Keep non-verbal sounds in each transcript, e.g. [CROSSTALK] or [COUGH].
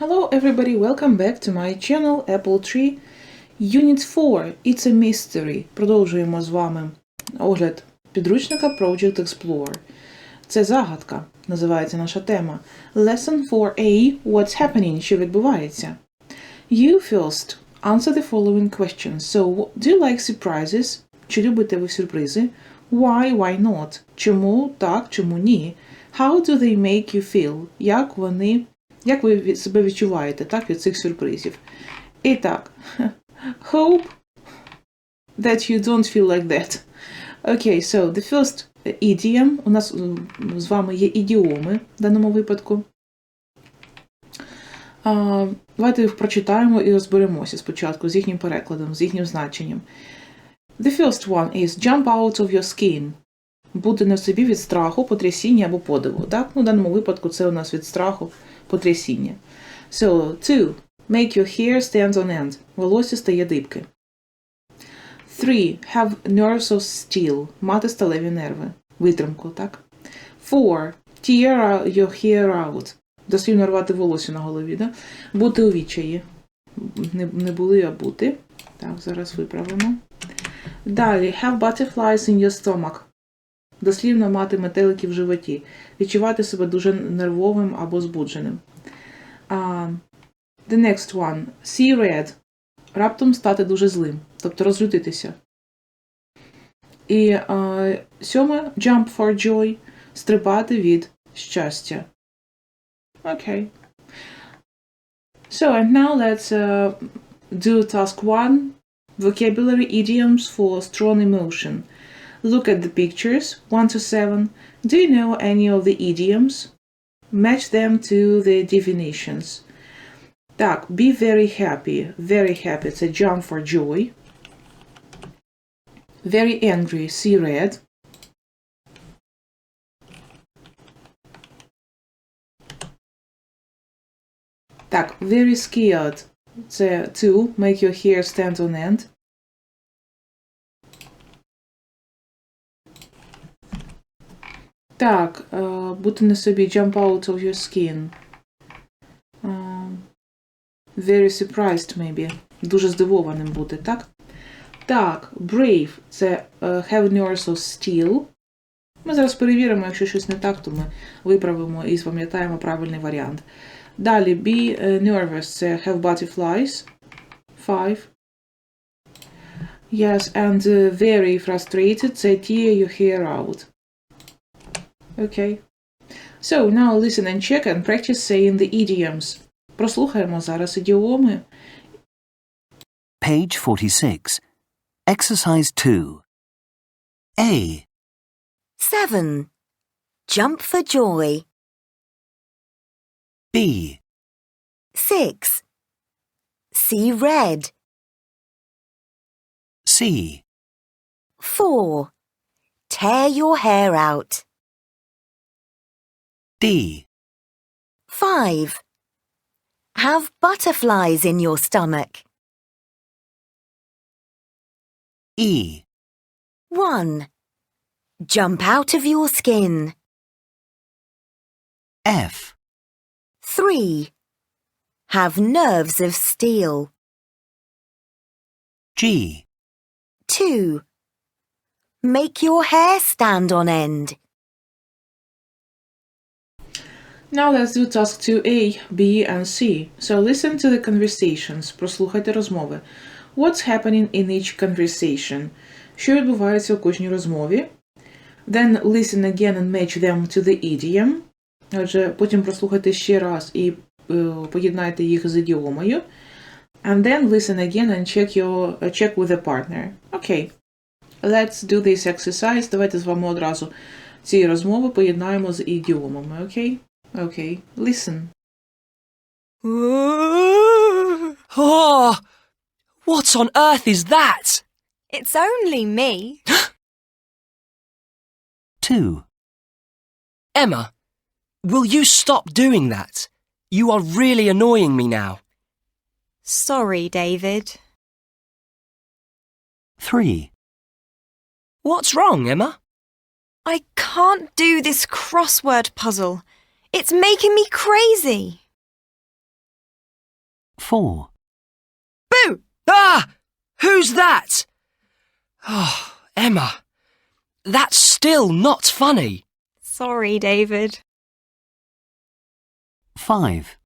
Hello everybody, welcome back to my channel Apple Tree. Unit 4 It's a Mystery. Продовжуємо з вами огляд підручника Project Explorer. Це загадка, називається наша тема. Lesson 4a What's happening? Що відбувається? You first answer the following questions. So, do you like surprises? Чи любите ви сюрпризи? Why, why not? Чому так, чому ні? How do they make you feel? Як вони, як ви себе відчуваєте так, від цих сюрпризів? І так, [LAUGHS] hope that you don't feel like that. Okay, so the first idiom. У нас з вами є ідіоми в даному випадку. А, давайте їх прочитаємо і розберемося спочатку з їхнім перекладом, з їхнім значенням. The first one is jump out of your skin. Бути не в собі від страху, потрясіння або подиву. Так? Ну, в даному випадку це у нас від страху, потрясіння. So, two. Make your hair stand on end. Волосся стає дибки. Three. Have nerves of steel. Мати сталеві нерви. Витримку, так? Four. Tear your hair out. Дослівно рвати волосся на голові, да? Бути у відчаї. Не, не були, а бути. Так, зараз виправимо. Далі. Have butterflies in your stomach. Дослівно мати метелики в животі. Відчувати себе дуже нервовим або збудженим. The next one. See red. Раптом стати дуже злим. Тобто розлютитися. І а, сьоме. Jump for joy. Стрибати від щастя. Okay. So, and now let's uh, do task one. Vocabulary idioms for strong emotion. Look at the pictures, 1 to 7. Do you know any of the idioms? Match them to the definitions. Так, be very happy. Very happy. Це jump for joy. Very angry. See red. Так, very scared. Це to make your hair stand on end. Так, е, бути на собі jump out of your skin. Е, very surprised, maybe. Дуже здивованим бути, так? Так, brave це е, have nerves of steel. Ми зараз перевіримо, якщо щось не так, то ми виправимо і запам'ятаємо правильний варіант. Далі be nervous це have butterflies. Five. Yes, and very frustrated це tear your hair out. Okay. So, now listen and check and practice saying the idioms. Прослухаємо зараз ідіоми. Page 46. Exercise 2. A, 7. Jump for joy. B, 6. See red. C, 4. Tear your hair out. D, 5. Have butterflies in your stomach. E, 1. Jump out of your skin. F, 3. Have nerves of steel. G, 2. Make your hair stand on end. Now let's do task 2A, B, and C. So listen to the conversations. Прослухайте розмови. What's happening in each conversation? Що відбувається у кожній розмові? Then listen again and match them to the idiom. Отже, потім прослухайте ще раз і е, поєднайте їх з ідіомою. And then listen again and check your uh, check with the partner. Okay. Let's do this exercise. Давайте з вами одразу ці розмови поєднаємо з ідіомами, окей? Okay, listen. Oh, [GASPS] what on earth is that? It's only me. [GASPS] Two. Emma, will you stop doing that? You are really annoying me now. Sorry, David. Three. What's wrong, Emma? I can't do this crossword puzzle. It's making me crazy. 4, Boo! Ah! Who's that? Oh, Emma. That's still not funny. Sorry, David. 5,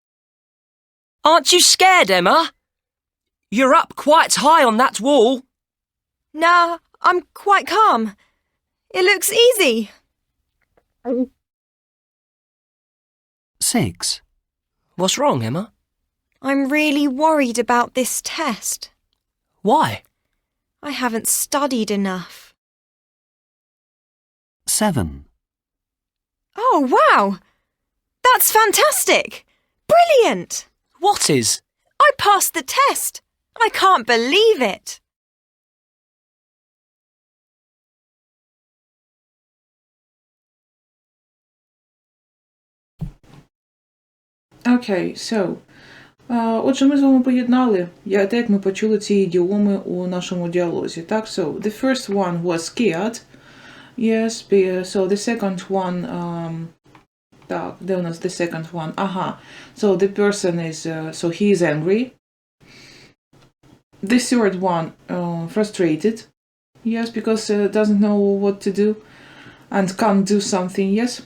Aren't you scared, Emma? You're up quite high on that wall. Nah, I'm quite calm. It looks easy. 6, What's wrong, Emma? I'm really worried about this test. Why? I haven't studied enough. 7, Oh, wow! That's fantastic! Brilliant! What is? I passed the test! I can't believe it! Окей, so. А, Отже, ми з вами поєднали, я- те, як ми почули ці ідіоми у нашому діалозі. Так, so, the first one was scared. Yes, be- so the second one, um, так, де у нас the second one? Ага. So the person is, uh, so he is angry. The third one, uh, frustrated. Yes, because uh, doesn't know what to do and can't do something. Yes.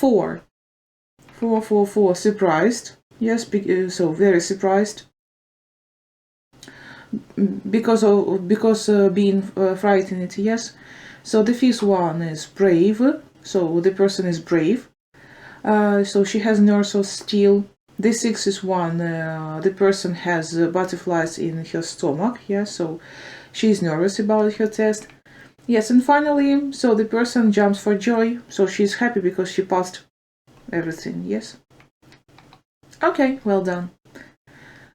Four. Four, four, four. Surprised. Yes, uh, so very surprised. Because of because uh, being uh, frightened. Yes. So the fifth one is brave. So the person is brave. Uh, so she has nerves of steel. The sixth is one. Uh, the person has uh, butterflies in her stomach. Yes. So she's nervous about her test. Yes, and finally, so the person jumps for joy. So she's happy because she passed everything. Yes. Okay, well done.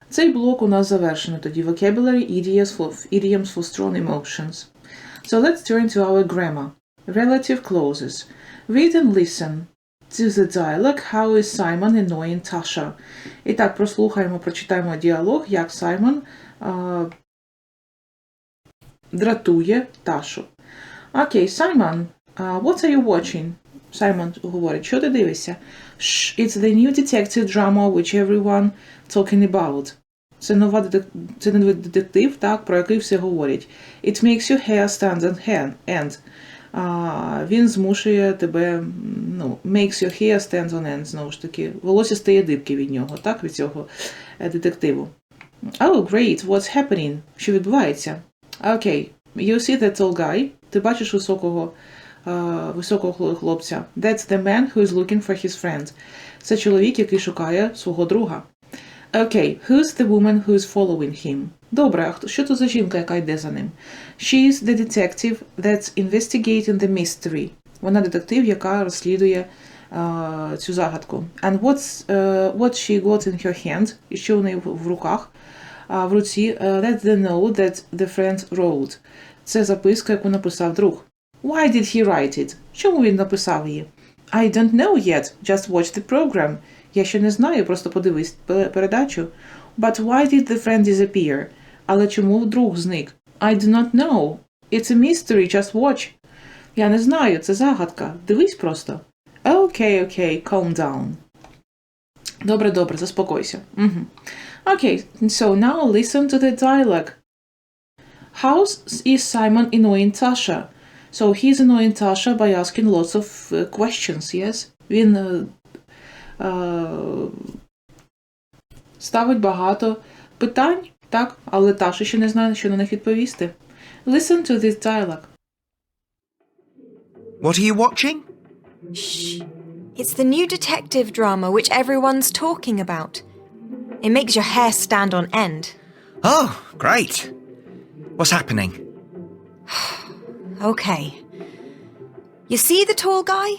Цей блок у нас завершено тоді. Vocabulary, idioms for, idioms for strong emotions. So let's turn to our grammar. Relative clauses. Read and listen to the dialogue How is Simon annoying Tasha? І так, прослухаємо, прочитаємо діалог, як Саймон а, дратує Ташу. Окей, Саймон, uh, what are you watching? Саймон говорить, що ти дивишся? It's the new detective drama which everyone talking about. Це нова це новий детектив, так, про який всі говорять. It makes your hair stand on hand. end. А, він змушує тебе, ну, makes your hair stand on end, знову ж таки. Волосся стає дибки від нього, так, від цього е, детективу. Oh, great, what's happening? Що відбувається? Окей, you see that tall guy? Ти бачиш високого, високого хлопця. That's the man who is looking for his friend. Це чоловік, який шукає свого друга. Окей, who's the woman who is following him? Добре, а хто- що то за жінка, яка йде за ним? She is the detective that's investigating the mystery. Вона детектив, яка розслідує е, цю загадку. And what's, е, what she got in her hand? І що в неї в, руках? А в руці е, let the note that the friend wrote. Це записка, яку написав друг. Why did he write it? Чому він написав її? I don't know yet. Just watch the program. Я ще не знаю, просто подивись пе- передачу. But why did the friend disappear? Але чому друг зник? I do not know. It's a mystery, just watch. Я не знаю, це загадка. Дивись просто. Окей, окей, calm down. Добре, добре, заспокойся. Угу. Okay, so now listen to the dialogue. How s- is Simon annoying Tasha? So he's annoying Tasha by asking lots of uh, questions, yes? Він е, е, ставить багато питань, так, але Таша ще не знає, що на них відповісти. Listen to this dialogue. What are you watching? Shh. It's the new detective drama which everyone's talking about. It makes your hair stand on end. Oh, great. What's happening? [SIGHS] [SIGHS] Okay. You see the tall guy?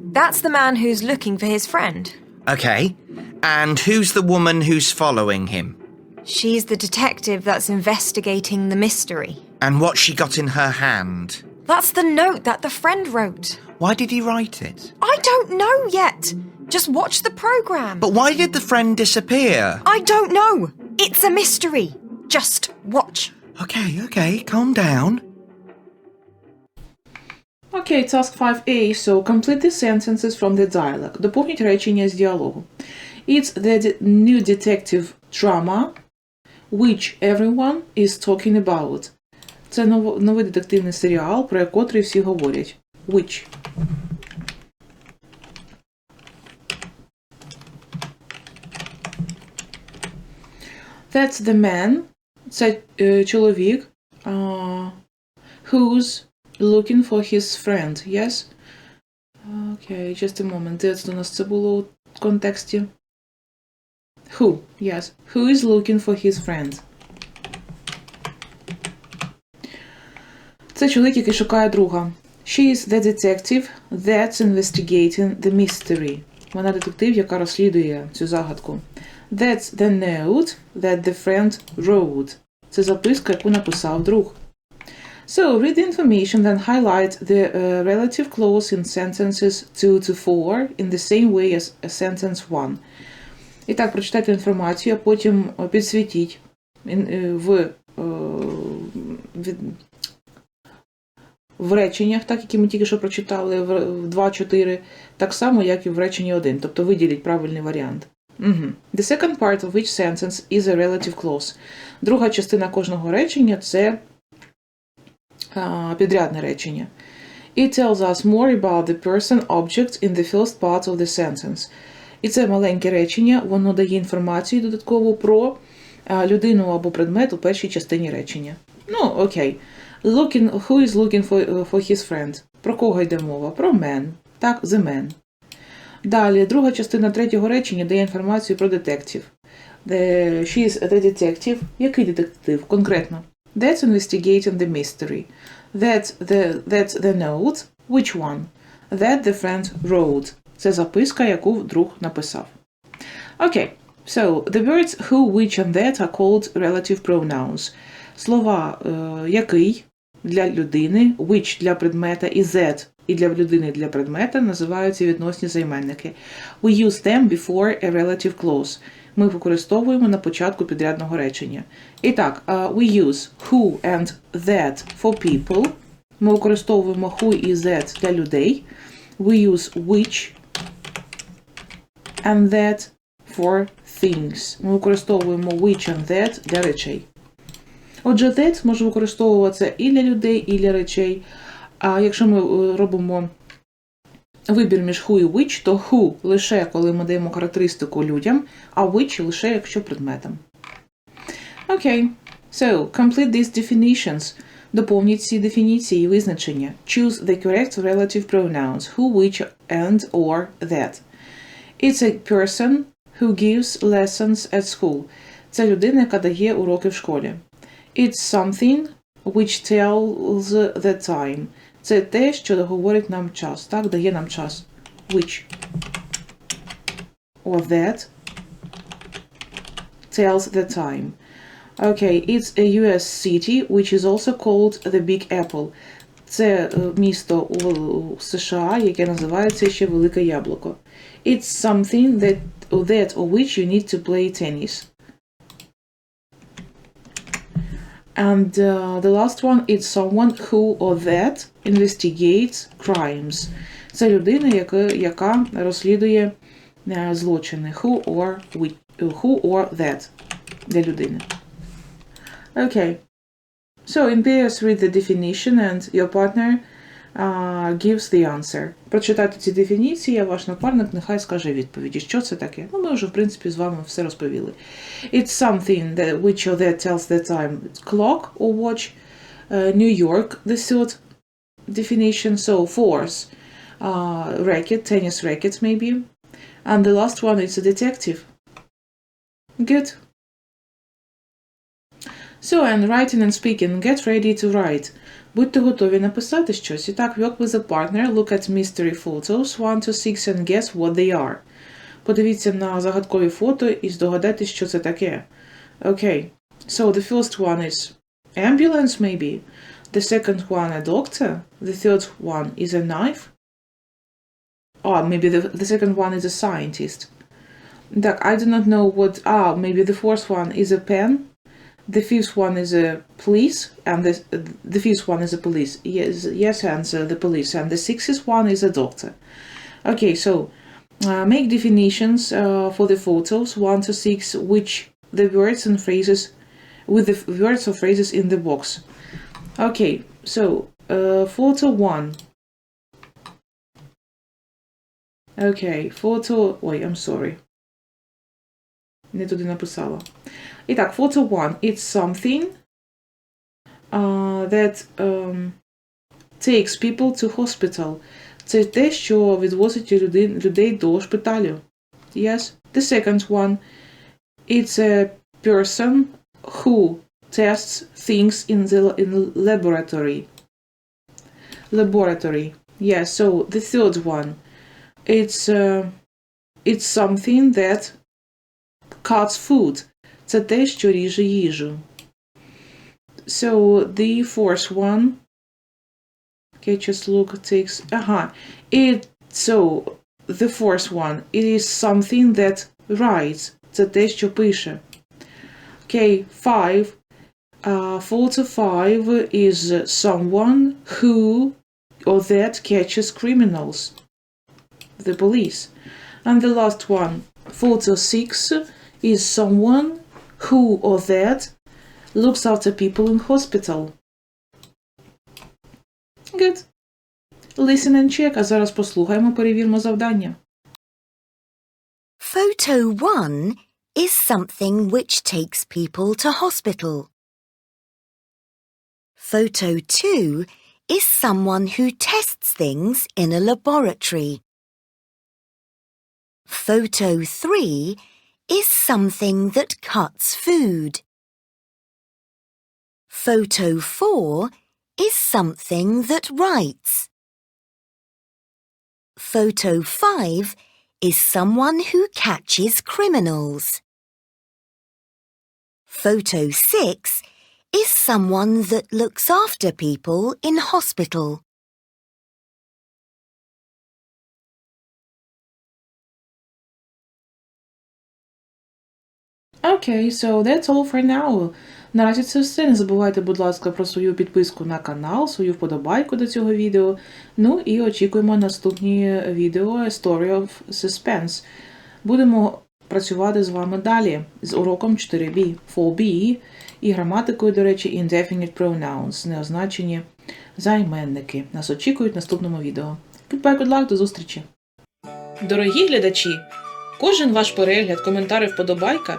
That's the man who's looking for his friend. Okay. And who's the woman who's following him? She's the detective that's investigating the mystery. And what's she got in her hand? That's the note that the friend wrote. Why did he write it? I don't know yet. Just watch the program. But why did the friend disappear? I don't know. It's a mystery. Just watch. Okay, okay, calm down. Okay, task 5a. So complete the sentences from the dialogue. Доповніть речення з діалогу. It's the de- new detective drama which everyone is talking about. Це ново- новий детективний серіал, про котрий всі говорять. Which. That's the man. Це е, чоловік. Uh, who's Looking for his friend. Yes? Okay, just a moment. Де це у нас це було у контексті? Who? Yes. Who is looking for his friend? Це чоловік, який шукає друга. She is the detective that's investigating the mystery. Вона детектив, яка розслідує цю загадку. That's the note that the friend wrote. Це записка, яку написав друг. So, read the information, then highlight the uh, relative clause in sentences 2 to 4 in the same way as sentence 1. І так, прочитайте інформацію, а потім е, підсвітіть ін- е, в, в реченнях, так, які ми тільки що прочитали, в в 2-4, так само, як і в реченні 1. Тобто виділіть правильний варіант. Угу. The second part of each sentence is a relative clause. Друга частина кожного речення це підрядне речення. It tells us more about the person object in the first part of the sentence. І це маленьке речення, воно дає інформацію додатково про людину або предмет у першій частині речення. Ну, окей. Looking, who is looking for, for his friend? Про кого йде мова? Про man. Так, the man. Далі, друга частина третього речення дає інформацію про детектив. The, she is the detective. Який детектив? Конкретно. That's investigating the mystery. That's the, that's the note. Which one? That the friend wrote. Це записка, яку друг написав. Okay. So, the words who, which and that are called relative pronouns. Слова е, який для людини, which для предмета і that і для людини для предмета називаються відносні займенники. We use them before a relative clause. Ми використовуємо на початку підрядного речення. І так, е, we use who and that for people. Ми використовуємо who і that для людей. We use which and that for things. Ми використовуємо which and that для речей. Отже, that може використовуватися і для людей, і для речей. А якщо ми е, робимо вибір між who і which, то who лише коли ми даємо характеристику людям, а which лише якщо предметам. Окей. So, complete these definitions. Доповніть ці дефініції і визначення. Choose the correct relative pronouns who, which, and, or, that. It's a person who gives lessons at school. Це людина, яка дає уроки в школі. It's something which tells the time. Це те, що говорить нам час, так, дає нам час. Which. Or that tells the time. Okay, it's a US city, which is also called the Big Apple. Це е, місто у у США, яке називається ще Велике Яблуко. It's something that, that or which you need to play tennis. And uh, the last one is someone who or that investigates crimes. Це людина, яка, яка розслідує е, злочини. Who or, which, who or that для людини. Okay. So in pairs read the definition and your partner uh, gives the answer. Прочитайте ці дефініції, а ваш напарник нехай скаже відповіді. Що це таке? Ну, ми вже, в принципі, з вами все розповіли. It's something that which or that tells the time. Clock or watch. Uh, New York, the third definition. So force. Uh, racket, tennis racket maybe. And the last one is a detective. Good. So, and writing and speaking, get ready to write. Будьте готові написати щось. І так, work with a partner, look at mystery photos 1 to 6 and guess what they are. Подивіться на загадкові фото і здогадайтесь, що це таке. Okay. So, the first one is ambulance, maybe. The second one, a doctor. The third one is a knife. Oh, maybe the, the second one is a scientist. Так, I do not know what. Ah, maybe the fourth one is a pen. The fifth one is a police, and the the fifth one is a police. Yes, yes, answer the police, and the sixth one is a doctor. Okay, so Uh, make definitions uh, for the photos 1 to 6 which the words and phrases with the words or phrases in the box. Okay, so uh, photo 1. Okay, photo. Wait, I'm sorry. Не туди написала. І так, photo 1. It's something uh, that um, takes people to hospital. Це те, що відвозить людей, людей до шпиталю. Yes. The second one. It's a person who tests things in the in laboratory. Laboratory. Yes. So the third one. It's uh, it's something that cuts food. Це те, що ріже їжу. So the fourth one. Okay, just look, takes. Aha. It so the fourth one. It is something that writes. Це те, що пише. Okay, five. Uh, photo five is someone who or that catches criminals. The police. And the last one, photo six, is someone who or that looks after people in hospital. Good. Listen and check, а зараз послухаємо, перевіримо завдання. Photo 1 is something which takes people to hospital. Photo 2 is someone who tests things in a laboratory. Photo 3 is something that cuts food. Photo 4 is something that writes. Photo 5 is someone who catches criminals. Photo 6 is someone that looks after people in hospital. Okay, so that's all for now. Наразі це все. Не забувайте, будь ласка, про свою підписку на канал, свою вподобайку до цього відео. Ну і очікуємо наступні відео Story of Suspense. Будемо працювати з вами далі з уроком 4B, 4B і граматикою, до речі, indefinite pronouns, неозначені займенники. Нас очікують в наступному відео. Goodbye, good luck, до зустрічі! Дорогі глядачі! Кожен ваш перегляд, коментар вподобайка